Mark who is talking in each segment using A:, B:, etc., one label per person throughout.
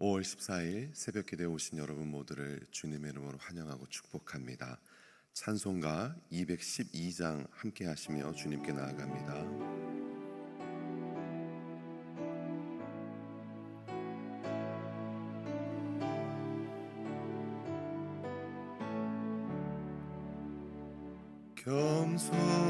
A: 5월 14일 새벽 기도에 오신 여러분 모두를 주님의 이름으로 환영하고 축복합니다. 찬송가 212장 함께 하시며 주님께 나아갑니다. 겸손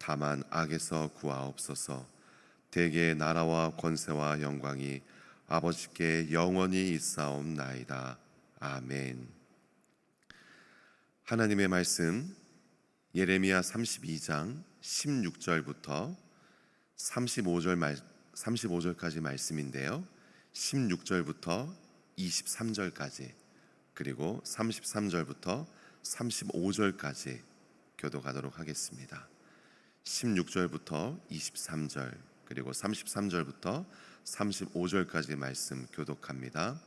A: 다만 악에서 구하옵소서. 대개 나라와 권세와 영광이 아버지께 영원히 있사옵나이다. 아멘. 하나님의 말씀 예레미야 32장 16절부터 35절 말 35절까지 말씀인데요. 16절부터 23절까지 그리고 33절부터 35절까지 교도가도록 하겠습니다. 16절부터 23절 그리고 33절부터 35절까지 말씀 교독합니다.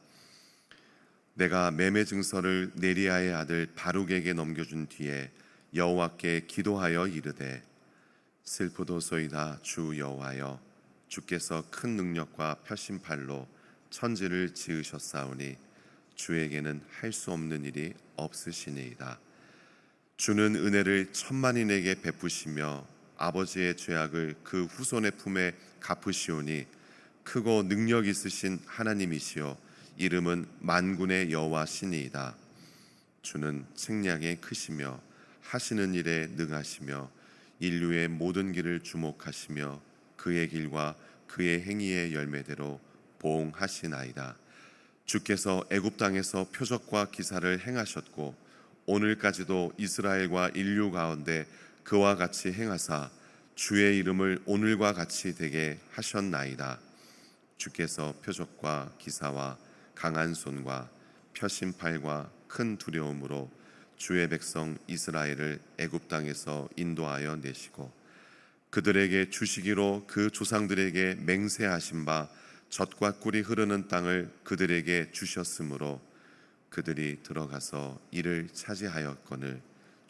A: 내가 매매 증서를 네리아의 아들 바룩에게 넘겨준 뒤에 여호와께 기도하여 이르되 슬프도소이다 주 여호와여 주께서 큰 능력과 표심팔로 천지를 지으셨사오니 주에게는 할 수 없는 일이 없으시니이다. 주는 은혜를 천만인에게 베푸시며 아버지의 죄악을 그 후손의 품에 갚으시오니 크고 능력 있으신 하나님이시요 이름은 만군의 여호와시니이다. 주는 측량에 크시며 하시는 일에 능하시며 인류의 모든 길을 주목하시며 그의 길과 그의 행위의 열매대로 보응하시나이다. 주께서 애굽 땅에서 표적과 기사를 행하셨고 오늘까지도 이스라엘과 인류 가운데 그와 같이 행하사 주의 이름을 오늘과 같이 되게 하셨나이다. 주께서 표적과 기사와 강한 손과 표심팔과 큰 두려움으로 주의 백성 이스라엘을 애굽 땅에서 인도하여 내시고 그들에게 주시기로 그 조상들에게 맹세하신 바 젖과 꿀이 흐르는 땅을 그들에게 주셨으므로 그들이 들어가서 이를 차지하였거늘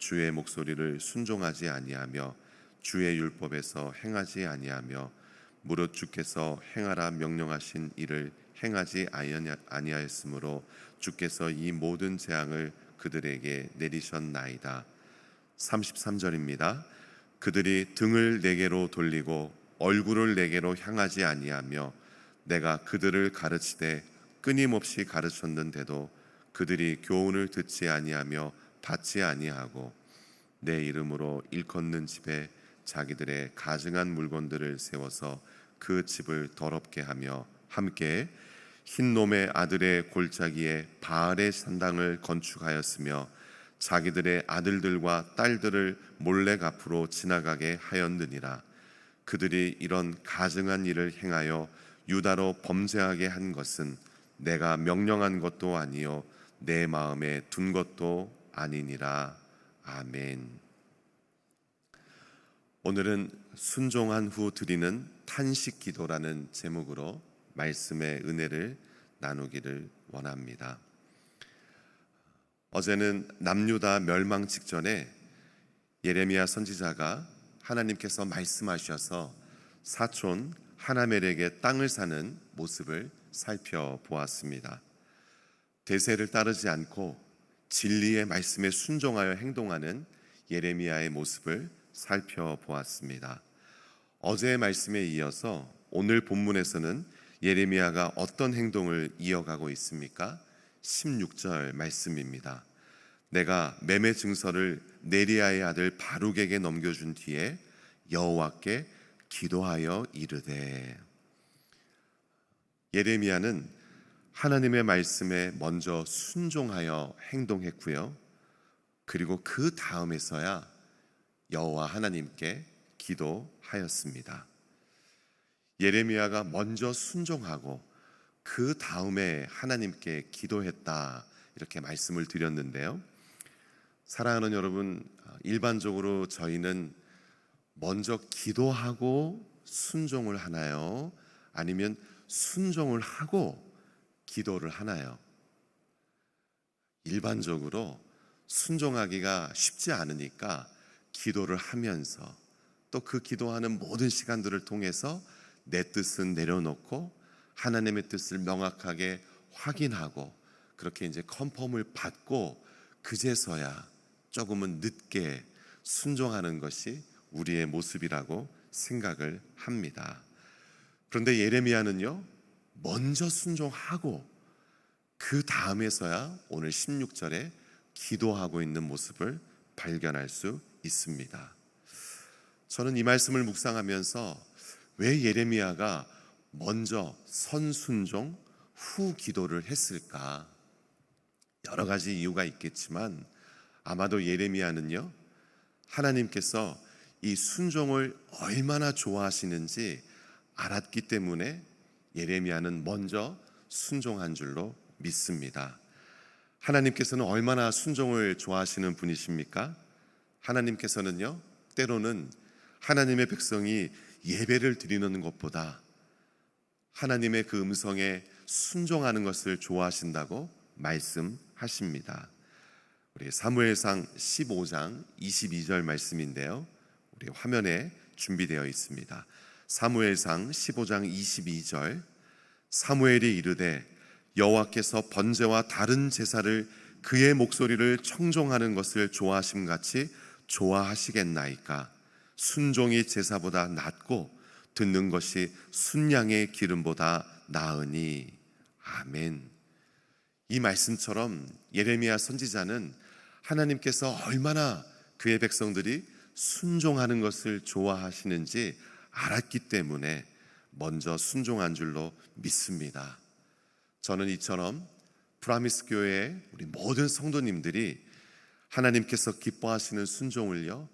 A: 주의 목소리를 순종하지 아니하며 주의 율법에서 행하지 아니하며 무릇 주께서 행하라 명령하신 일을 행하지 아니하였으므로 주께서 이 모든 재앙을 그들에게 내리셨나이다. 33절입니다. 그들이 등을 내게로 돌리고 얼굴을 내게로 향하지 아니하며 내가 그들을 가르치되 끊임없이 가르쳤는데도 그들이 교훈을 듣지 아니하며 받지 아니하고 내 이름으로 일컫는 집에 자기들의 가증한 물건들을 세워서 그 집을 더럽게 하며 함께 흰놈의 아들의 골짜기에 바알의 산당을 건축하였으며 자기들의 아들들과 딸들을 몰래 앞으로 지나가게 하였느니라. 그들이 이런 가증한 일을 행하여 유다로 범죄하게 한 것은 내가 명령한 것도 아니요 내 마음에 둔 것도 아니니라 아멘. 오늘은 순종한 후 드리는 탄식 기도라는 제목으로 말씀의 은혜를 나누기를 원합니다. 어제는 남유다 멸망 직전에 예레미야 선지자가 하나님께서 말씀하셔서 사촌 하나멜에게 땅을 사는 모습을 살펴보았습니다. 대세를 따르지 않고 진리의 말씀에 순종하여 행동하는 예레미야의 모습을 살펴보았습니다. 어제의 말씀에 이어서 오늘 본문에서는 예레미야가 어떤 행동을 이어가고 있습니까? 16절 말씀입니다. 내가 매매 증서를 네리아의 아들 바룩에게 넘겨준 뒤에 여호와께 기도하여 이르되 예레미야는 하나님의 말씀에 먼저 순종하여 행동했고요. 그리고 그 다음에서야 여호와 하나님께 기도하였습니다. 예레미야가 먼저 순종하고 그 다음에 하나님께 기도했다 이렇게 말씀을 드렸는데요. 사랑하는 여러분, 일반적으로 저희는 먼저 기도하고 순종을 하나요? 아니면 순종을 하고 기도를 하나요? 일반적으로 순종하기가 쉽지 않으니까 기도를 하면서 또 그 기도하는 모든 시간들을 통해서 내 뜻은 내려놓고 하나님의 뜻을 명확하게 확인하고 그렇게 이제 컨펌을 받고 그제서야 조금은 늦게 순종하는 것이 우리의 모습이라고 생각을 합니다. 그런데 예레미야는요, 먼저 순종하고 그 다음에서야 오늘 16절에 기도하고 있는 모습을 발견할 수 있습니다. 저는 이 말씀을 묵상하면서 왜 예레미야가 먼저 선순종 후 기도를 했을까? 여러 가지 이유가 있겠지만 아마도 예레미야는요, 하나님께서 이 순종을 얼마나 좋아하시는지 알았기 때문에 예레미야는 먼저 순종한 줄로 믿습니다. 하나님께서는 얼마나 순종을 좋아하시는 분이십니까? 하나님께서는요, 때로는 하나님의 백성이 예배를 드리는 것보다 하나님의 그 음성에 순종하는 것을 좋아하신다고 말씀하십니다. 우리 사무엘상 15장 22절 말씀인데요. 우리 화면에 준비되어 있습니다. 사무엘상 15장 22절. 사무엘이 이르되 여호와께서 번제와 다른 제사를 그의 목소리를 청종하는 것을 좋아하심 같이 좋아하시겠나이까? 순종이 제사보다 낫고 듣는 것이 순양의 기름보다 나으니. 아멘. 이 말씀처럼 예레미야 선지자는 하나님께서 얼마나 그의 백성들이 순종하는 것을 좋아하시는지 알았기 때문에 먼저 순종한 줄로 믿습니다. 저는 이처럼 프라미스 교회의 우리 모든 성도님들이 하나님께서 기뻐하시는 순종을요,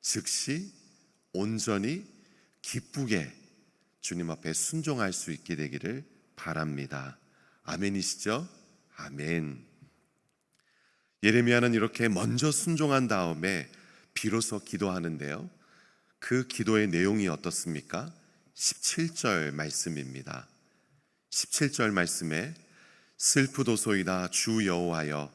A: 즉시 온전히 기쁘게 주님 앞에 순종할 수 있게 되기를 바랍니다. 아멘이시죠? 아멘. 예레미야는 이렇게 먼저 순종한 다음에 비로소 기도하는데요. 그 기도의 내용이 어떻습니까? 17절 말씀입니다. 17절 말씀에 슬프도소이다 주 여호와여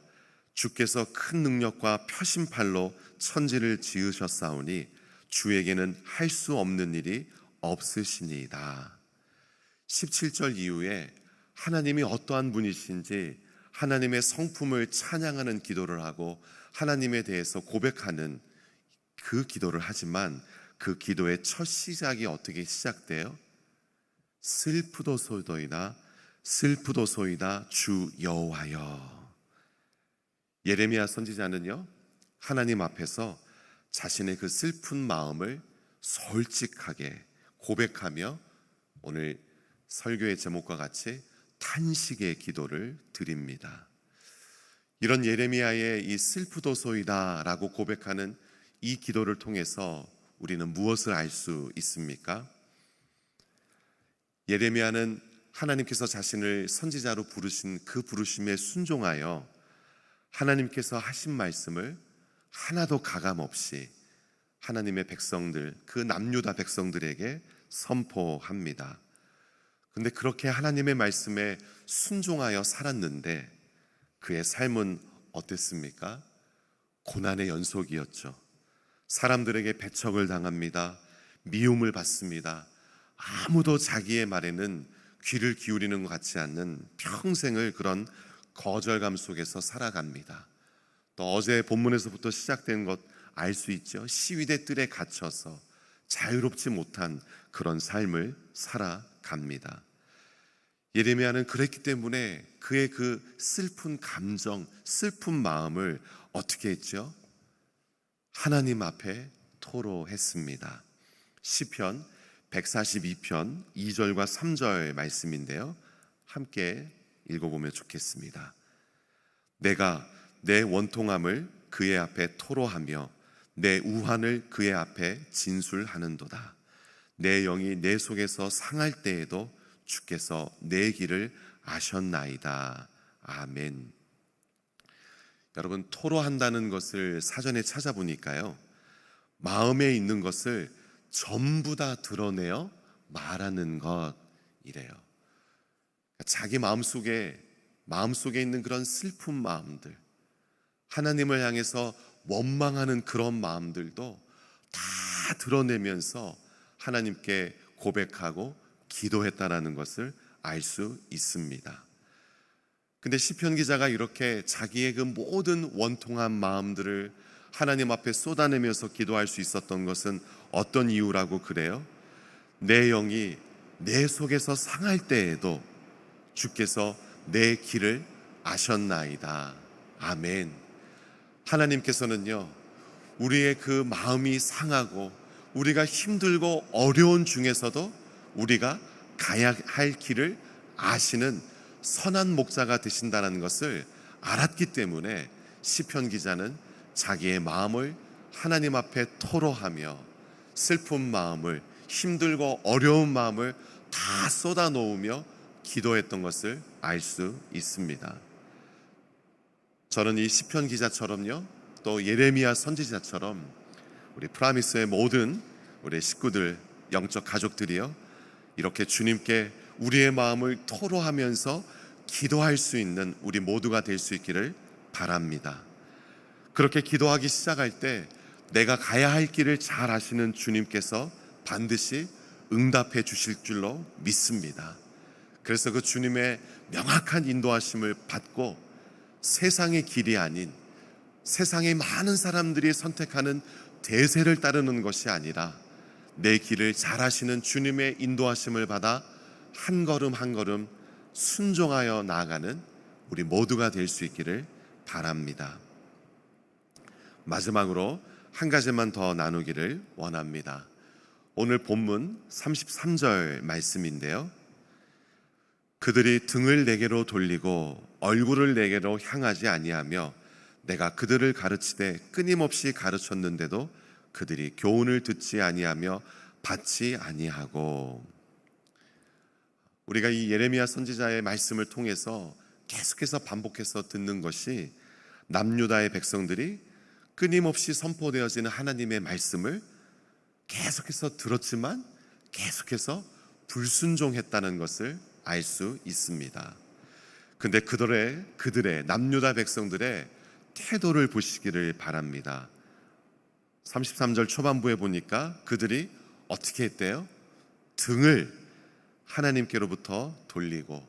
A: 주께서 큰 능력과 표심팔로 천지를 지으셨사오니 주에게는 할 수 없는 일이 없으시니이다. 17절 이후에 하나님이 어떠한 분이신지 하나님의 성품을 찬양하는 기도를 하고 하나님에 대해서 고백하는 그 기도를 하지만 그 기도의 첫 시작이 어떻게 시작돼요? 슬프도소이다 슬프도소이다 주 여호와여 예레미야 선지자는요 하나님 앞에서 자신의 그 슬픈 마음을 솔직하게 고백하며 오늘 설교의 제목과 같이 탄식의 기도를 드립니다. 이런 예레미야의 이 슬프도소이다라고 고백하는 이 기도를 통해서 우리는 무엇을 알 수 있습니까? 예레미야는 하나님께서 자신을 선지자로 부르신 그 부르심에 순종하여 하나님께서 하신 말씀을 하나도 가감 없이 하나님의 백성들, 그 남유다 백성들에게 선포합니다. 근데 그렇게 하나님의 말씀에 순종하여 살았는데 그의 삶은 어땠습니까? 고난의 연속이었죠. 사람들에게 배척을 당합니다. 미움을 받습니다. 아무도 자기의 말에는 귀를 기울이는 것 같지 않는 평생을 그런 거절감 속에서 살아갑니다. 또 어제 본문에서부터 시작된 것 알 수 있죠. 시위대 뜰에 갇혀서 자유롭지 못한 그런 삶을 살아갑니다. 예레미야는 그랬기 때문에 그의 그 슬픈 감정, 슬픈 마음을 어떻게 했죠? 하나님 앞에 토로했습니다. 시편 142편 2절과 3절 말씀인데요. 함께 읽어보면 좋겠습니다. 내가 내 원통함을 그의 앞에 토로하며 내 우환을 그의 앞에 진술하는도다. 내 영이 내 속에서 상할 때에도 주께서 내 길을 아셨나이다. 아멘. 여러분, 토로한다는 것을 사전에 찾아보니까요. 마음에 있는 것을 전부 다 드러내어 말하는 것이래요. 자기 마음 속에 마음 속에 있는 그런 슬픈 마음들, 하나님을 향해서 원망하는 그런 마음들도 다 드러내면서 하나님께 고백하고 기도했다라는 것을 알 수 있습니다. 근데 시편 기자가 이렇게 자기의 그 모든 원통한 마음들을 하나님 앞에 쏟아내면서 기도할 수 있었던 것은 어떤 이유라고 그래요? 내 영이 내 속에서 상할 때에도 주께서 내 길을 아셨나이다. 아멘. 하나님께서는요, 우리의 그 마음이 상하고 우리가 힘들고 어려운 중에서도 우리가 가야 할 길을 아시는 선한 목자가 되신다는 것을 알았기 때문에 시편 기자는 자기의 마음을 하나님 앞에 토로하며 슬픈 마음을 힘들고 어려운 마음을 다 쏟아 놓으며 기도했던 것을 알 수 있습니다. 저는 이 시편 기자처럼요, 또 예레미야 선지자처럼 우리 프라미스의 모든 우리 식구들, 영적 가족들이요, 이렇게 주님께 우리의 마음을 토로하면서 기도할 수 있는 우리 모두가 될 수 있기를 바랍니다. 그렇게 기도하기 시작할 때 내가 가야 할 길을 잘 아시는 주님께서 반드시 응답해 주실 줄로 믿습니다. 그래서 그 주님의 명확한 인도하심을 받고 세상의 길이 아닌 세상의 많은 사람들이 선택하는 대세를 따르는 것이 아니라 내 길을 잘 하시는 주님의 인도하심을 받아 한 걸음 한 걸음 순종하여 나아가는 우리 모두가 될 수 있기를 바랍니다. 마지막으로 한 가지만 더 나누기를 원합니다. 오늘 본문 33절 말씀인데요. 그들이 등을 내게로 돌리고 얼굴을 내게로 향하지 아니하며 내가 그들을 가르치되 끊임없이 가르쳤는데도 그들이 교훈을 듣지 아니하며 받지 아니하고 우리가 이 예레미야 선지자의 말씀을 통해서 계속해서 반복해서 듣는 것이 남유다의 백성들이 끊임없이 선포되어지는 하나님의 말씀을 계속해서 들었지만 계속해서 불순종했다는 것을 알 수 있습니다. 근데 그들의 그들의 남유다 백성들의 태도를 보시기를 바랍니다. 33절 초반부에 보니까 그들이 어떻게 했대요? 등을 하나님께로부터 돌리고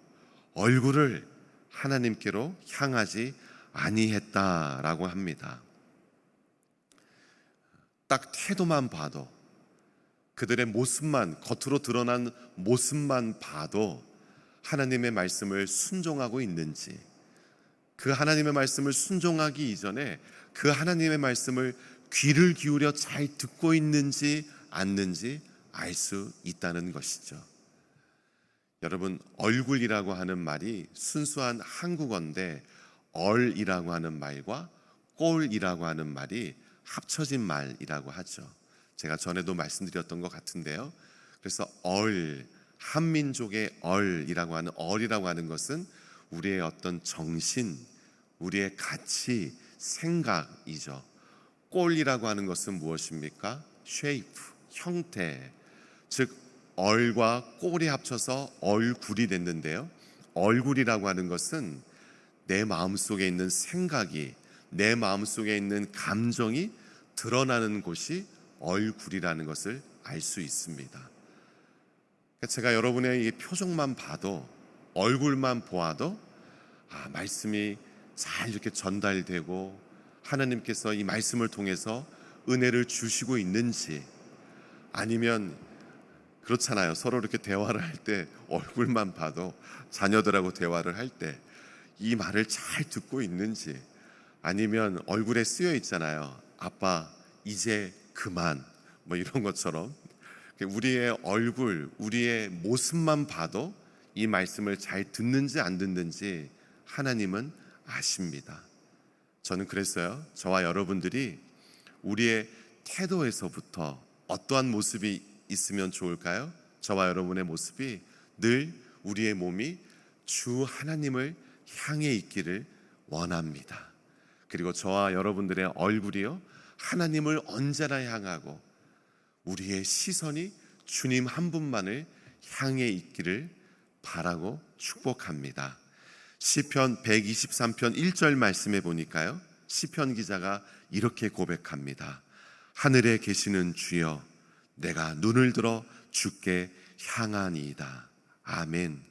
A: 얼굴을 하나님께로 향하지 아니했다라고 합니다. 딱 태도만 봐도 그들의 모습만 겉으로 드러난 모습만 봐도 하나님의 말씀을 순종하고 있는지 그 하나님의 말씀을 순종하기 이전에 그 하나님의 말씀을 귀를 기울여 잘 듣고 있는지 않는지 알 수 있다는 것이죠. 여러분 얼굴이라고 하는 말이 순수한 한국어인데 얼이라고 하는 말과 꼴이라고 하는 말이 합쳐진 말이라고 하죠. 제가 전에도 말씀드렸던 것 같은데요. 그래서 얼 한민족의 얼이라고 하는 얼이라고 하는 것은 우리의 어떤 정신, 우리의 가치, 생각이죠. 꼴이라고 하는 것은 무엇입니까? shape, 형태. 즉 얼과 꼴이 합쳐서 얼굴이 됐는데요. 얼굴이라고 하는 것은 내 마음속에 있는 생각이 내 마음속에 있는 감정이 드러나는 곳이 얼굴이라는 것을 알 수 있습니다. 그러니까 제가 여러분의 이 표정만 봐도 얼굴만 보아도 아, 말씀이 잘 이렇게 전달되고 하나님께서 이 말씀을 통해서 은혜를 주시고 있는지 아니면 그렇잖아요. 서로 이렇게 대화를 할 때 얼굴만 봐도 자녀들하고 대화를 할 때 이 말을 잘 듣고 있는지 아니면 얼굴에 쓰여 있잖아요. 아빠 이제 그만 뭐 이런 것처럼 우리의 얼굴, 우리의 모습만 봐도 이 말씀을 잘 듣는지 안 듣는지 하나님은 아십니다. 저는 그랬어요. 저와 여러분들이 우리의 태도에서부터 어떠한 모습이 있으면 좋을까요? 저와 여러분의 모습이 늘 우리의 몸이 주 하나님을 향해 있기를 원합니다. 그리고 저와 여러분들의 얼굴이요. 하나님을 언제나 향하고 우리의 시선이 주님 한 분만을 향해 있기를 바라고 축복합니다. 시편 123편 1절 말씀에 보니까요. 시편 기자가 이렇게 고백합니다. 하늘에 계시는 주여 내가 눈을 들어 주께 향하니이다. 아멘.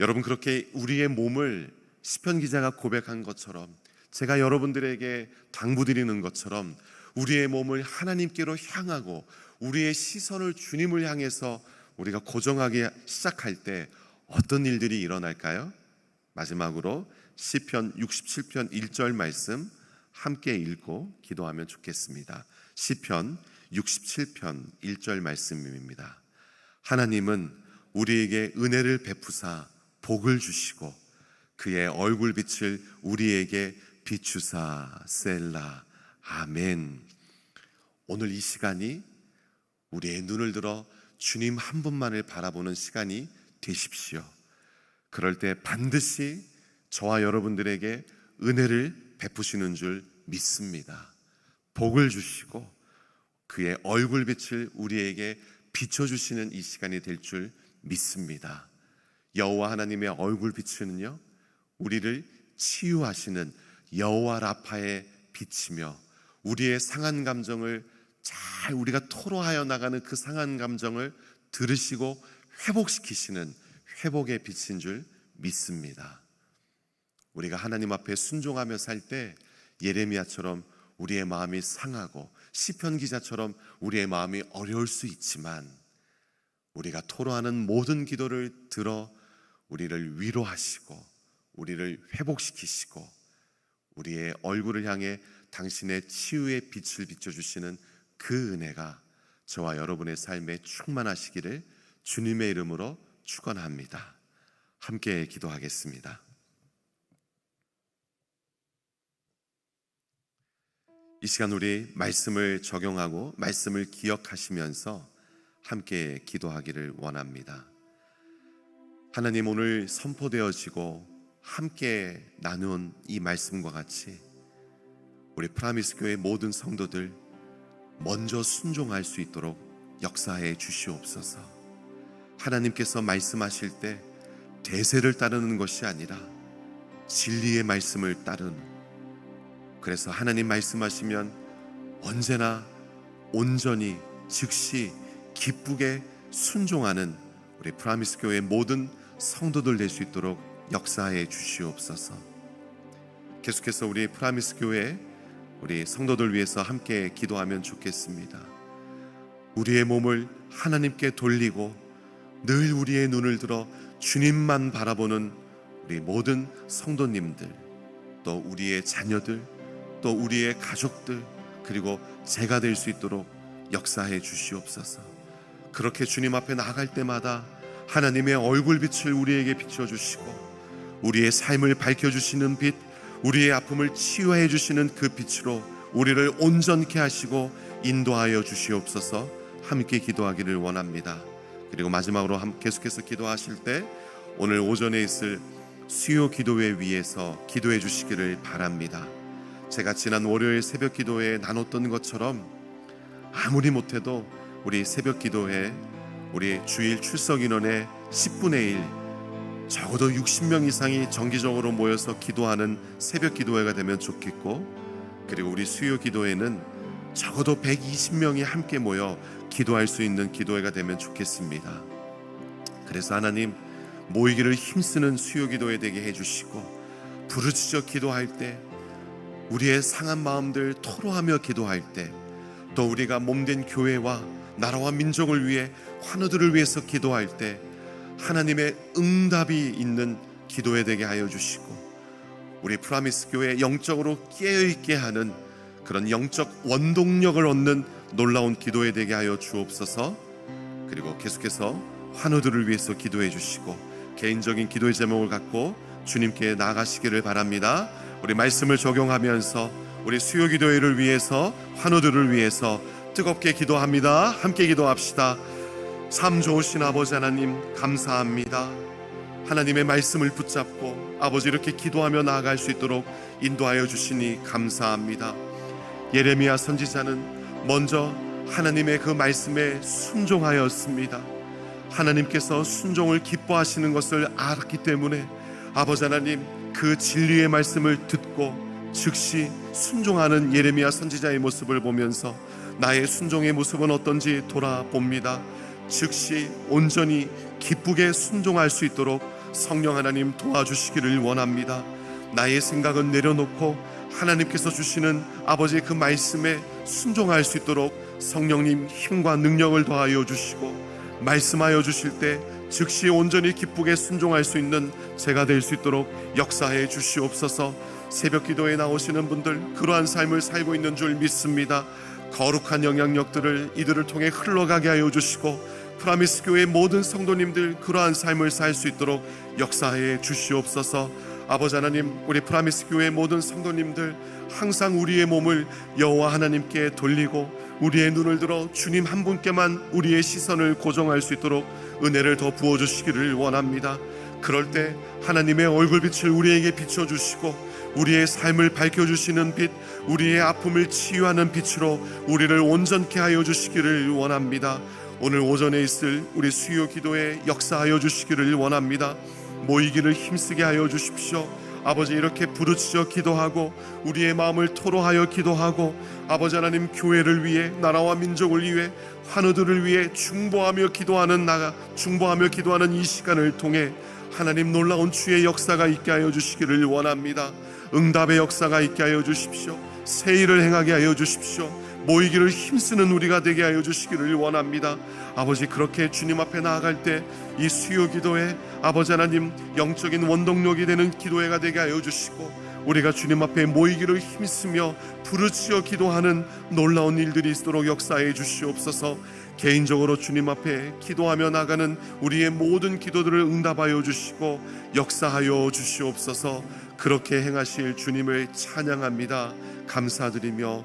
A: 여러분 그렇게 우리의 몸을 시편 기자가 고백한 것처럼 제가 여러분들에게 당부드리는 것처럼 우리의 몸을 하나님께로 향하고 우리의 시선을 주님을 향해서 우리가 고정하기 시작할 때 어떤 일들이 일어날까요? 마지막으로 시편 67편 1절 말씀 함께 읽고 기도하면 좋겠습니다. 시편 67편 1절 말씀입니다. 하나님은 우리에게 은혜를 베푸사 복을 주시고 그의 얼굴빛을 우리에게 비추사 셀라 아멘. 오늘 이 시간이 우리의 눈을 들어 주님 한 분만을 바라보는 시간이 되십시오. 그럴 때 반드시 저와 여러분들에게 은혜를 베푸시는 줄 믿습니다. 복을 주시고 그의 얼굴빛을 우리에게 비춰주시는 이 시간이 될 줄 믿습니다. 여호와 하나님의 얼굴빛은요 우리를 치유하시는 여호와 라파의 빛이며 우리의 상한 감정을 잘 우리가 토로하여 나가는 그 상한 감정을 들으시고 회복시키시는 회복의 빛인 줄 믿습니다. 우리가 하나님 앞에 순종하며 살 때 예레미야처럼 우리의 마음이 상하고 시편 기자처럼 우리의 마음이 어려울 수 있지만 우리가 토로하는 모든 기도를 들어 우리를 위로하시고 우리를 회복시키시고 우리의 얼굴을 향해 당신의 치유의 빛을 비춰주시는 그 은혜가 저와 여러분의 삶에 충만하시기를 주님의 이름으로 축원합니다. 함께 기도하겠습니다. 이 시간 우리 말씀을 적용하고 말씀을 기억하시면서 함께 기도하기를 원합니다. 하나님 오늘 선포되어지고 함께 나눈 이 말씀과 같이 우리 프라미스 교회 모든 성도들 먼저 순종할 수 있도록 역사해 주시옵소서. 하나님께서 말씀하실 때 대세를 따르는 것이 아니라 진리의 말씀을 따르는 그래서 하나님 말씀하시면 언제나 온전히 즉시 기쁘게 순종하는 우리 프라미스 교회 모든 성도들 될 수 있도록 역사해 주시옵소서. 계속해서 우리 프라미스 교회 우리 성도들 위해서 함께 기도하면 좋겠습니다. 우리의 몸을 하나님께 돌리고 늘 우리의 눈을 들어 주님만 바라보는 우리 모든 성도님들, 또 우리의 자녀들, 또 우리의 가족들, 그리고 제가 될 수 있도록 역사해 주시옵소서. 그렇게 주님 앞에 나아갈 때마다 하나님의 얼굴빛을 우리에게 비춰 주시고 우리의 삶을 밝혀 주시는 빛, 우리의 아픔을 치유해 주시는 그 빛으로 우리를 온전케 하시고 인도하여 주시옵소서. 함께 기도하기를 원합니다. 그리고 마지막으로 함- 계속해서 기도하실 때 오늘 오전에 있을 수요 기도회 위에서 기도해 주시기를 바랍니다. 제가 지난 월요일 새벽 기도회에 나눴던 것처럼 아무리 못해도 우리 새벽 기도회 우리 주일 출석 인원의 10분의 1 적어도 60명 이상이 정기적으로 모여서 기도하는 새벽 기도회가 되면 좋겠고 그리고 우리 수요 기도회는 적어도 120명이 함께 모여 기도할 수 있는 기도회가 되면 좋겠습니다. 그래서 하나님 모이기를 힘쓰는 수요 기도회 되게 해주시고 부르짖어 기도할 때 우리의 상한 마음들 토로하며 기도할 때 또 우리가 몸된 교회와 나라와 민족을 위해 환우들을 위해서 기도할 때 하나님의 응답이 있는 기도에 되게 하여 주시고 우리 프라미스 교회 영적으로 깨어 있게 하는 그런 영적 원동력을 얻는 놀라운 기도에 되게 하여 주옵소서. 그리고 계속해서 환우들을 위해서 기도해 주시고 개인적인 기도의 제목을 갖고 주님께 나아가시기를 바랍니다. 우리 말씀을 적용하면서 우리 수요 기도회를 위해서 환우들을 위해서 뜨겁게 기도합니다. 함께 기도합시다. 참 좋으신 아버지 하나님 감사합니다. 하나님의 말씀을 붙잡고 아버지 이렇게 기도하며 나아갈 수 있도록 인도하여 주시니 감사합니다. 예레미야 선지자는 먼저 하나님의 그 말씀에 순종하였습니다. 하나님께서 순종을 기뻐하시는 것을 알았기 때문에 아버지 하나님 그 진리의 말씀을 듣고 즉시 순종하는 예레미야 선지자의 모습을 보면서 나의 순종의 모습은 어떤지 돌아봅니다. 즉시 온전히 기쁘게 순종할 수 있도록 성령 하나님 도와주시기를 원합니다. 나의 생각은 내려놓고 하나님께서 주시는 아버지의 그 말씀에 순종할 수 있도록 성령님 힘과 능력을 더하여 주시고 말씀하여 주실 때 즉시 온전히 기쁘게 순종할 수 있는 제가 될 수 있도록 역사해 주시옵소서. 새벽 기도에 나오시는 분들 그러한 삶을 살고 있는 줄 믿습니다. 거룩한 영향력들을 이들을 통해 흘러가게 하여 주시고 프라미스 교회 모든 성도님들 그러한 삶을 살 수 있도록 역사해 주시옵소서. 아버지 하나님, 우리 프라미스 교회 모든 성도님들 항상 우리의 몸을 여호와 하나님께 돌리고 우리의 눈을 들어 주님 한 분께만 우리의 시선을 고정할 수 있도록 은혜를 더 부어 주시기를 원합니다. 그럴 때 하나님의 얼굴빛을 우리에게 비춰 주시고 우리의 삶을 밝혀 주시는 빛, 우리의 아픔을 치유하는 빛으로 우리를 온전케 하여 주시기를 원합니다. 오늘 오전에 있을 우리 수요 기도에 역사하여 주시기를 원합니다. 모이기를 힘쓰게 하여 주십시오. 아버지 이렇게 부르짖어 기도하고 우리의 마음을 토로하여 기도하고 아버지 하나님 교회를 위해 나라와 민족을 위해 환우들을 위해 중보하며 기도하는 나가 중보하며 기도하는 이 시간을 통해 하나님 놀라운 주의 역사가 있게 하여 주시기를 원합니다. 응답의 역사가 있게 하여 주십시오. 새 일을 행하게 하여 주십시오. 모이기를 힘쓰는 우리가 되게 하여 주시기를 원합니다. 아버지 그렇게 주님 앞에 나아갈 때 이 수요 기도에 아버지 하나님 영적인 원동력이 되는 기도회가 되게 하여 주시고 우리가 주님 앞에 모이기를 힘쓰며 부르짖어 기도하는 놀라운 일들이 있도록 역사해 주시옵소서. 개인적으로 주님 앞에 기도하며 나가는 우리의 모든 기도들을 응답하여 주시고 역사하여 주시옵소서. 그렇게 행하실 주님을 찬양합니다. 감사드리며